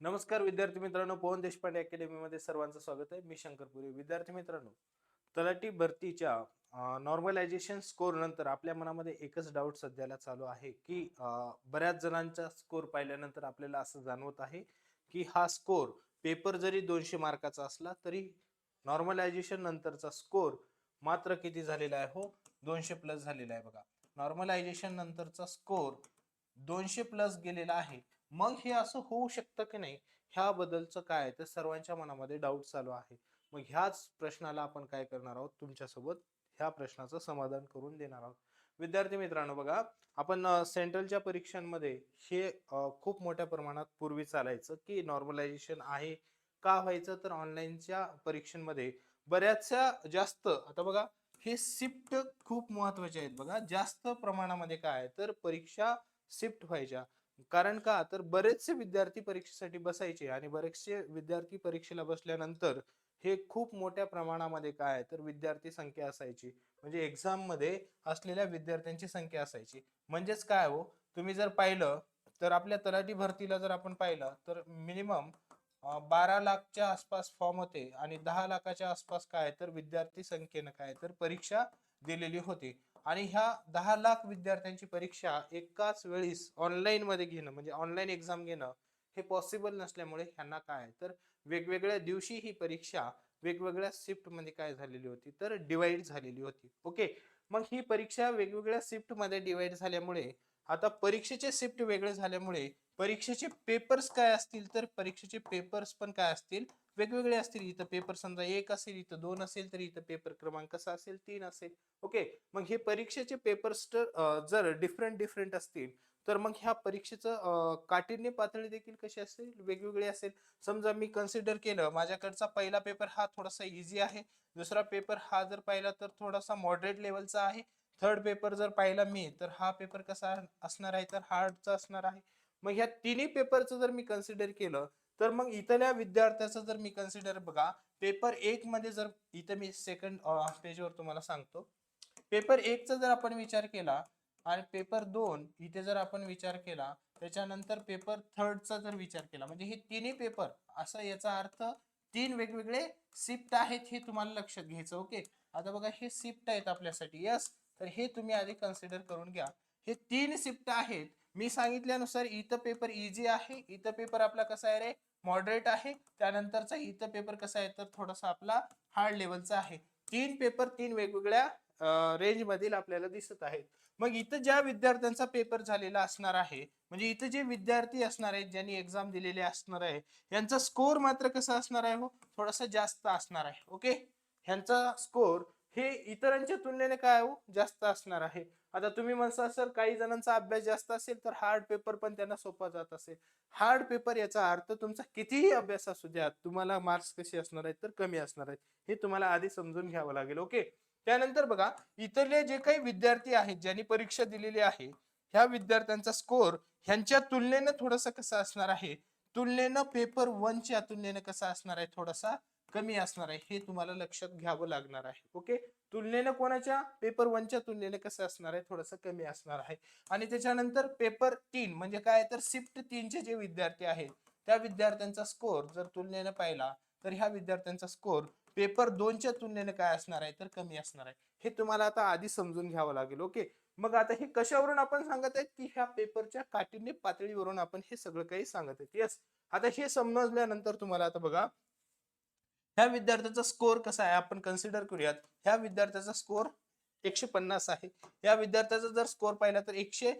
नमस्कार विद्यार्थी मित्रांनो पवन देशपांडे अकॅडमीमध्ये सर्वांचं स्वागत आहे. मी शंकरपुरी विद्यार्थी मित्रांनो तलाठी भरतीच्या नॉर्मलायझेशन स्कोर नंतर आपल्या मनामध्ये एकच डाऊट सध्याला चालू आहे की बऱ्याच जणांचा स्कोर पाहिल्यानंतर आपल्याला असं जाणवत आहे की हा स्कोर पेपर जरी दोनशे मार्काचा असला तरी नॉर्मलायझेशन नंतरचा स्कोर मात्र किती झालेला आहे हो? दोनशे प्लस झालेला आहे बघा. नॉर्मलायझेशन नंतरचा स्कोर दोनशे प्लस गेलेला आहे. मग हे असं होऊ शकतं की नाही? ह्या बदलचं काय आहे? तर सर्वांच्या मनामध्ये डाऊट चालू आहे. मग ह्याच प्रश्नाला आपण काय करणार आहोत? तुमच्यासोबत ह्या प्रश्नाचं समाधान करून देणार आहोत. विद्यार्थी मित्रांनो बघा आपण सेंट्रलच्या परीक्षांमध्ये हे खूप मोठ्या प्रमाणात पूर्वी चालायचं की नॉर्मलायझेशन आहे का व्हायचं? तर ऑनलाईनच्या परीक्षांमध्ये बऱ्याचशा जास्त आता बघा हे शिफ्ट खूप महत्त्वाचे आहेत. बघा जास्त प्रमाणामध्ये काय आहे? तर परीक्षा शिफ्ट व्हायच्या. कारण का? तर बरेचसे विद्यार्थी परीक्षेसाठी बसायचे आणि बरेचसे विद्यार्थी परीक्षेला बसल्यानंतर हे खूप मोठ्या प्रमाणामध्ये काय आहे? तर विद्यार्थी संख्या असायची. म्हणजे एक्झाममध्ये असलेल्या विद्यार्थ्यांची संख्या असायची. म्हणजेच काय हो? तुम्ही जर पाहिलं तर आपल्या तलाठी भरतीला जर आपण पाहिलं तर मिनिमम बारा लाखच्या आसपास फॉर्म होते आणि दहा लाखाच्या आसपास काय आहे? तर विद्यार्थी संख्येनं काय आहे? तर परीक्षा दिलेली होती. आणि ह्या दहा लाख विद्यार्थ्यांची परीक्षा एकाच वेळीस ऑनलाईन मध्ये घेणं म्हणजे ऑनलाईन एक्झाम घेणं हे पॉसिबल नसल्यामुळे ह्यांना काय आहे? तर वेगवेगळ्या दिवशी ही परीक्षा वेगवेगळ्या शिफ्टमध्ये काय झालेली होती? तर डिवाइड झालेली होती. ओके मग ही परीक्षा वेगवेगळ्या शिफ्टमध्ये डिवाइड झाल्यामुळे आता परीक्षेचे शिफ्ट वेगळे झाल्यामुळे परीक्षेचे पेपर्स काय असतील? तर परीक्षेचे पेपर्स पण काय असतील? वेगवेगळे असतील इथं पेपर समजा एक असेल इथं दोन असेल तर इथं पेपर क्रमांक कसा असेल तीन असेल. ओके? मग हे परीक्षेचे पेपर्स जर डिफरंट डिफरंट असतील तर मग ह्या परीक्षेचं अं, काठिण्य पातळी देखील कशी असेल? वेगवेगळी असेल. समजा मी कन्सिडर केलं माझ्याकडचा पहिला पेपर हा थोडासा इझी आहे. दुसरा पेपर हा जर पाहिला तर थोडासा मॉडरेट लेवलचा आहे. थर्ड पेपर जर पाहिला मी तर हा पेपर कसा असणार आहे? तर हार्डचा असणार आहे. मग ह्या तिन्ही पेपरचं जर मी कन्सिडर केलं तर मग इथल्या विद्यार्थ्याचं जर मी कन्सिडर बघा पेपर एक मध्ये जर इथं मी सेकंड पेजवर तुम्हाला सांगतो. पेपर एकचा जर आपण विचार केला आणि पेपर दोन इथे जर आपण विचार केला त्याच्यानंतर पेपर थर्डचा जर विचार केला म्हणजे हे तिन्ही पेपर असा याचा अर्थ तीन वेगवेगळे शिफ्ट आहेत हे तुम्हाला लक्षात घ्यायचं ओके आता बघा हे शिफ्ट आहेत आपल्यासाठी यस तर हे तुम्ही आधी कन्सिडर करून घ्या. हे तीन शिफ्ट आहेत मी सांगितल्यानुसार इथं पेपर इझी आहे. इथं पेपर आपला कसा आहे रे? मॉडरेट आहे. त्यानंतरचा इथं पेपर कसा आहे? तर थोडासा आपला हार्ड लेवलचा आहे. तीन पेपर तीन वेगवेगळ्या रेंज मधील आपल्याला दिसत आहेत. मग इथं ज्या विद्यार्थ्यांचा पेपर झालेला असणार आहे म्हणजे इथं जे विद्यार्थी असणार आहेत ज्यांनी एक्झाम दिलेले असणार आहे यांचा स्कोर मात्र कसा असणार आहे हो? थोडासा जास्त असणार आहे. ओके ह्यांचा स्कोर हे इतरांच्या तुलनेने काय हो? जास्त असणार आहे. आता तुम्ही म्हणसा सर काही जणांचा अभ्यास जास्त असेल तर हार्ड पेपर पण त्यांना सोपा जात असेल. हार्ड पेपर याचा अर्थ तुमचा कितीही अभ्यास असू द्या तुम्हाला मार्क्स कसे असणार आहेत तर कमी असणार आहेत. हे तुम्हाला आधी समजून घ्यावं लागेल ओके? त्यानंतर बघा इतरले जे काही विद्यार्थी आहेत ज्यांनी परीक्षा दिलेली आहे ह्या विद्यार्थ्यांचा स्कोर ह्यांच्या तुलनेनं थोडासा कसा असणार आहे? तुलनेनं पेपर वनच्या तुलनेनं कसा असणार आहे थोडासा कमी असणार आहे हे तुम्हाला लक्षात घ्यावं लागणार आहे. ओके? तुलनेनं कोणाच्या? पेपर वनच्या तुलनेनं कसं असणार आहे? थोडंसं कमी असणार आहे. आणि त्याच्यानंतर पेपर तीन म्हणजे काय? तर शिफ्ट तीनचे जे विद्यार्थी आहेत त्या विद्यार्थ्यांचा स्कोर जर तुलनेनं पाहिला तर ह्या विद्यार्थ्यांचा स्कोर पेपर दोनच्या तुलनेनं काय असणार आहे? तर कमी असणार आहे. हे तुम्हाला आता आधी समजून घ्यावं लागेल. ओके? मग आता हे कशावरून आपण सांगत आहेत? की ह्या पेपरच्या काठिण्य पातळीवरून आपण हे सगळं काही सांगत आहेत. येस आता हे समजल्यानंतर तुम्हाला आता बघा ह्या विद्यार्थ्याचा स्कोअर कसा आहे? आपण कन्सिडर करूयात. ह्या विद्यार्थ्याचा स्कोर एकशे पन्नास आहे. या विद्यार्थ्याचा जर स्कोर पाहिला तर एकशे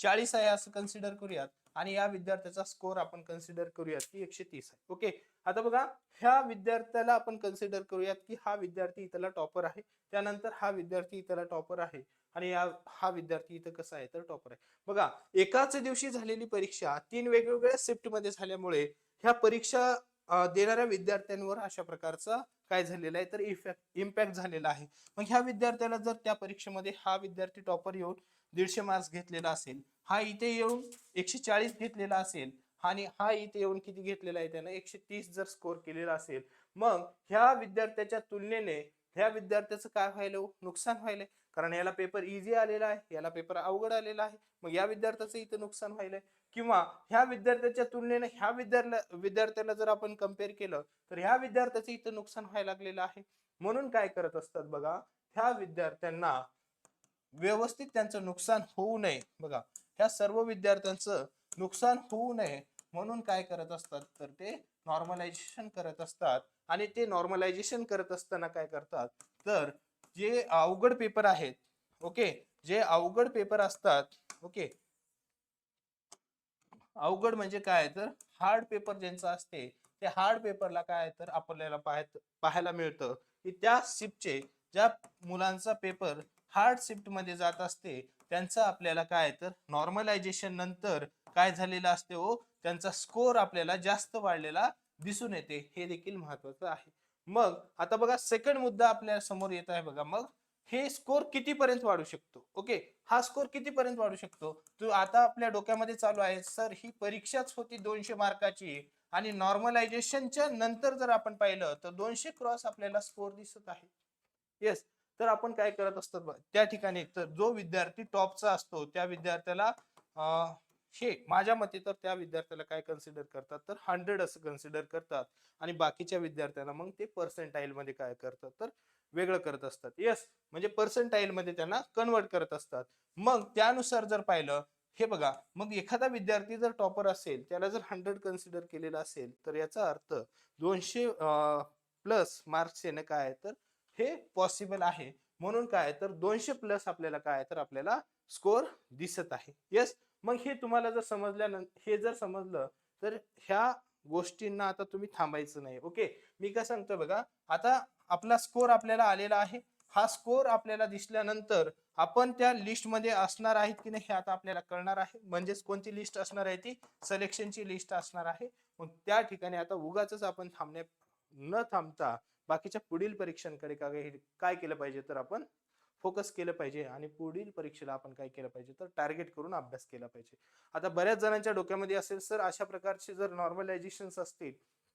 चाळीस आहे असं कन्सिडर करूयात. आणि या विद्यार्थ्याचा स्कोअर आपण कन्सिडर करूयात की एकशे तीस आहे. ओके आता बघा ह्या विद्यार्थ्याला आपण कन्सिडर करूयात की हा विद्यार्थी इथला टॉपर आहे. त्यानंतर हा विद्यार्थी इथला टॉपर आहे. आणि या हा विद्यार्थी इथं कसा आहे? तर टॉपर आहे. बघा एकाच दिवशी झालेली परीक्षा तीन वेगवेगळ्या शिफ्टमध्ये झाल्यामुळे ह्या परीक्षा देणाऱ्या विद्यार्थ्यांवर अशा प्रकारचा काय झालेला आहे तर इफेक्ट इम्पॅक्ट झालेला आहे. मग ह्या विद्यार्थ्याला जर त्या परीक्षेमध्ये हा विद्यार्थी टॉपर येऊन दीडशे मार्क्स घेतलेला असेल हा इथे येऊन एकशे चाळीस घेतलेला असेल आणि हा इथे येऊन किती घेतलेला आहे त्यानं एकशे तीस जर स्कोर केलेला असेल मग ह्या विद्यार्थ्याच्या तुलनेने ह्या विद्यार्थ्याचं काय व्हायलं हो? नुकसान व्हायलंय. कारण याला पेपर इझी आलेला आहे याला पेपर अवघड आलेला आहे मग या विद्यार्थ्याचं इथं नुकसान व्हायलंय. किंवा ह्या विद्यार्थ्याच्या तुलनेने ह्या विद्यार्थ्या विद्यार्थ्याला जर आपण कंपेअर केलं तर ह्या विद्यार्थ्याचं इथं नुकसान व्हायला लागलेलं आहे. म्हणून काय करत असतात बघा ह्या विद्यार्थ्यांना व्यवस्थित त्यांचं नुकसान होऊ नये. बघा ह्या सर्व विद्यार्थ्यांचं नुकसान होऊ नये. म्हणून काय करत असतात तर ते नॉर्मलायझेशन करत असतात. आणि ते नॉर्मलायझेशन करत असताना काय करतात तर जे अवघड पेपर आहेत ओके जे अवघड पेपर असतात ओके अवघड म्हणजे काय तर हार्ड पेपर ज्यांचं असते ते हार्ड पेपरला काय तर आपल्याला पाहायला मिळतं की त्या शिफ्टचे ज्या मुलांचा पेपर हार्ड शिफ्टमध्ये जात असते त्यांचं आपल्याला काय तर नॉर्मलायझेशन नंतर काय झालेलं असते हो? त्यांचा स्कोर आपल्याला जास्त वाढलेला दिसून येते. हे देखील महत्वाचं आहे. मग आता बघा सेकंड मुद्दा आपल्यासमोर येत आहे बघा. मग हे स्कोर कितीपर्यंत वाढू शकतो? ओके हा स्कोर कितीपर्यंत वाढू शकतो? तो आता आपल्या डोक्यामध्ये चालू आहे. सर ही परीक्षाच होती दोनशे मार्काची आणि नॉर्मलायझेशनच्या नंतर जर आपण पाहिलं तर दोनशे क्रॉस आपल्याला स्कोर दिसत आहे. येस तर आपण काय करत असतो? त्या ठिकाणी तर जो विद्यार्थी टॉपचा असतो त्या विद्यार्थ्याला हे माझ्या मते तर त्या विद्यार्थ्याला काय कन्सिडर करतात? तर हंड्रेड असं कन्सिडर करतात. आणि बाकीच्या विद्यार्थ्यांना मग ते पर्सेंटाईल मध्ये काय करतात? तर वेगळं करत असतात. येस म्हणजे पर्सेंटाईल मध्ये त्यांना कन्वर्ट करत असतात. मग त्यानुसार जर पाहिलं हे बघा मग एखादा विद्यार्थी जर टॉपर असेल त्याला जर हंड्रेड कन्सिडर केलेला असेल तर याचा अर्थ दोनशे प्लस मार्क्स येणं काय आहे? तर हे पॉसिबल आहे. म्हणून काय? तर दोनशे प्लस आपल्याला काय? तर आपल्याला स्कोर दिसत आहे. येस मग हे तुम्हाला जर समजल्यानंतर हे जर समजलं तर ह्या गोष्टींना आता तुम्ही थांबायचं नाही. ओके? मी काय सांगतो बघा आता आपला स्कोर आपल्याला आलेला आहे. हा स्कोर आपल्याला दिसल्यानंतर आपण त्या लिस्टमध्ये असणार आहेत की नाही हे आता आपल्याला कळणार आहे. म्हणजेच कोणती लिस्ट असणार आहे ती? सिलेक्शनची लिस्ट असणार आहे. मग त्या ठिकाणी आता उगाच आपण थांबण्या न थांबता बाकीच्या पुढील परीक्षांकडे काय काय केलं पाहिजे तर आपण फोकस केलं पाहिजे आणि पुढील परीक्षेला आपण काय केलं पाहिजे तर टार्गेट करून अभ्यास केला पाहिजे. आता बऱ्याच जणांच्या डोक्यामध्ये असेल सर अशा प्रकारचे जर नॉर्मलायझेशन असतील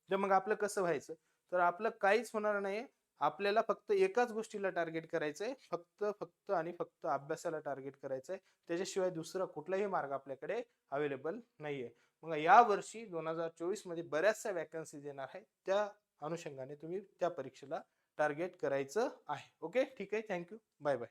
तर मग आपलं कसं व्हायचं? तर आपलं काहीच होणार नाही आपल्याला फक्त एकाच गोष्टीला टार्गेट करायचंय फक्त फक्त आणि फक्त अभ्यासाला टार्गेट करायचंय. त्याच्याशिवाय दुसरा कुठलाही मार्ग आपल्याकडे अवेलेबल नाहीये. मग या वर्षी दोन हजार चोवीसमध्ये बऱ्याचशा वॅकन्सीज येणार आहे त्या अनुषंगाने तुम्ही त्या परीक्षेला टार्गेट करायचं आहे. ओके ठीक आहे? Thank you bye bye